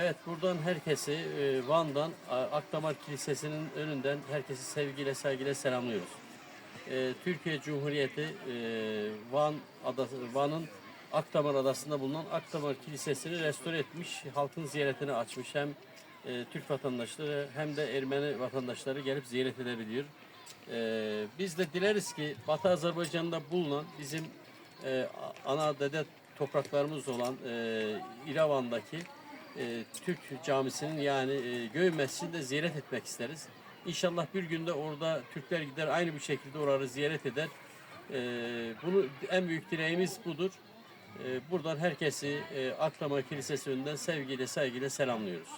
Evet buradan herkesi e, Van'dan Akdamar Kilisesi'nin önünden herkesi sevgiyle saygıyla selamlıyoruz. E, Türkiye Cumhuriyeti e, Van adası Van'ın Akdamar adasında bulunan Akdamar Kilisesi'ni restore etmiş, halkın ziyaretini açmış. Hem Türk vatandaşları hem de Ermeni vatandaşları gelip ziyaret edebiliyor. Biz de dileriz ki Batı Azerbaycan'da bulunan bizim ana dede topraklarımız olan İravan'daki e, Türk camisinin yani e, Göğü Mescidini de ziyaret etmek isteriz. İnşallah bir günde orada Türkler gider aynı bir şekilde oraları ziyaret eder. E, bunu en büyük dileğimiz budur. E, buradan herkesi e, Aklama Kilisesi önünden sevgiyle saygıyla selamlıyoruz.